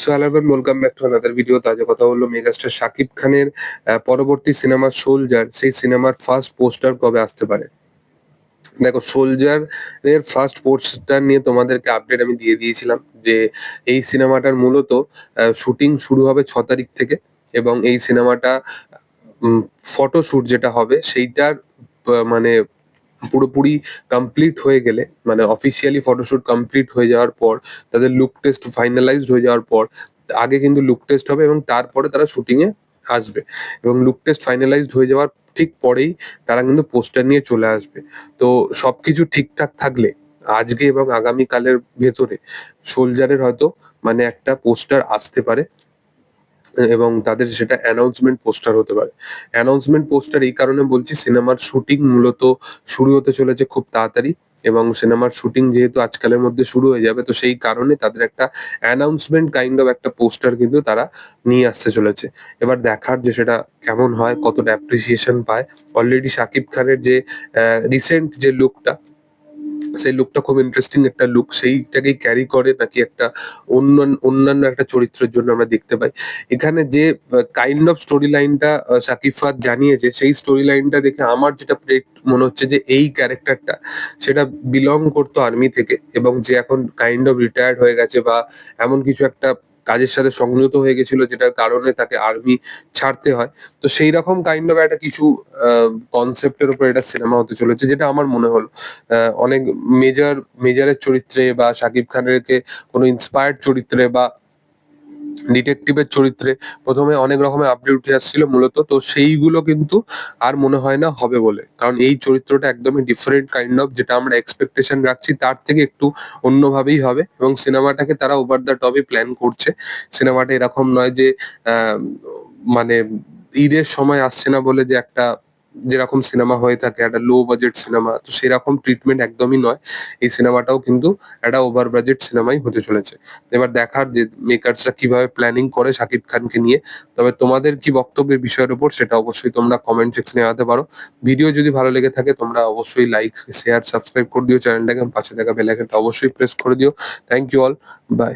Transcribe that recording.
So hello everyone, welcome back to another video তাজা কথা হলো মেগাস্টার শাকিব খানের পরবর্তী সিনেমা সোলজার সেই সিনেমার ফার্স্ট পোস্টার কবে আসতে পারে? দেখো সোলজার এর ফার্স্ট পোস্টার নিয়ে তোমাদেরকে আপডেট আমি দিয়ে দিয়েছিলাম যে এই সিনেমাটার মূলত শুটিং শুরু হবে ছ তারিখ থেকে এবং এই সিনেমাটা ফটোশুট যেটা হবে সেইটার মানে পুরোপুরি কমপ্লিট হয়ে গেলে মানে অফিসিয়ালি ফটোশুট কমপ্লিট হয়ে যাওয়ার পর, তাদের লুক টেস্ট ফাইনালাইজড হয়ে যাওয়ার পর, আগে কিন্তু লুক টেস্ট হবে এবং তারপরে তারা শুটিং এ আসবে। এবং লুক টেস্ট ফাইনালাইজড হয়ে যাওয়ার ঠিক পরেই তারা কিন্তু পোস্টার নিয়ে চলে আসবে। তো সবকিছু ঠিকঠাক থাকলে, আজকে এবং আগামী কালের ভেতরে সোলজারের হয়তো মানে একটা পোস্টার আসতে পারে। এবং তাদের সেটা অ্যানাউন্সমেন্ট পোস্টার হতে পারে। অ্যানাউন্সমেন্ট পোস্টার এই কারণে বলছি সিনেমার শুটিং মূলত শুরু হতে চলেছে খুব তাড়াতাড়ি এবং সিনেমার শুটিং যেহেতু আজকালের মধ্যে শুরু হয়ে যাবে, তো সেই কারণে তাদের একটা অ্যানাউন্সমেন্ট কাইন্ড অফ একটা পোস্টার কিন্তু তারা নিয়ে আসতে চলেছে। এবার দেখার যে সেটা কেমন হয়, কতটা অ্যাপ্রিসিয়েশন পায়। অলরেডি শাকিব খানের যে রিসেন্ট যে লুকটা সেই লুকটা খুব ইন্টারেস্টিং একটা লুক সেইটাকেই ক্যারি করে নাকি একটা অন্য অন্যান্য একটা চরিত্রের জন্য আমরা দেখতে পাই। এখানে যে কাইন্ড অফ স্টোরি লাইনটা সাকিফাত জানিয়েছে, সেই স্টোরি লাইনটা দেখে আমার যেটা মনে হচ্ছে যে এই ক্যারেক্টারটা সেটা বিলং করতো আর্মি থেকে এবং যে এখন কাইন্ড অফ রিটায়ার্ড হয়ে গেছে বা এমন কিছু একটা কাজের সাথে সংযত হয়ে গেছিল, যেটার কারণে তাকে আর্মি ছাড়তে হয়। তো সেই রকম কাইন্ড অফ একটা কিছু কনসেপ্টের উপর এটা সিনেমা হতে চলেছে, যেটা আমার মনে হলো। অনেক মেজর মেজরের চরিত্রে বা শাকিব খানেরকে কোনো ইন্সপায়ার্ড চরিত্রে বা ডিটেকটিভের চরিত্রে প্রথমে অনেক রকমের আপডেট উঠে আসছিল মূলত, তো সেইগুলো কিন্তু আর মনে হয় না হবে বলে। কারণ এই চরিত্রটা একদমই ডিফারেন্ট কাইন্ড অফ যেটা আমরা এক্সপেকটেশন রাখছি, তার থেকে একটু অন্যভাবেই হবে এবং সিনেমাটাকে তারা ওভার দ্য টপে প্ল্যান করছে। সিনেমাটা এরকম নয় যে মানে ঈদের সময় আসছে না বলে যে একটা যেরকম সিনেমা হয়ে থাকে, একটা লো বাজেট সিনেমা তো সেরকম ট্রিটমেন্ট একদমই নয়। এই সিনেমাটাও কিন্তু একটা ওভার বাজেট সিনেমাই হতে চলেছে। এবার দেখার যে মেকার্সরা কীভাবে প্ল্যানিং করে শাকিব খানকে নিয়ে, তবে তোমাদের কি বক্তব্য এই বিষয়ের উপর সেটা অবশ্যই তোমরা কমেন্ট সেকশনে জানাতে পারো। ভিডিও যদি ভালো লেগে থাকে, তোমরা অবশ্যই লাইক শেয়ার সাবস্ক্রাইব করে দিও। চ্যানেলটাকে পাশে থাকা বেল আইকনটা অবশ্যই প্রেস করে দিও। Thank you all by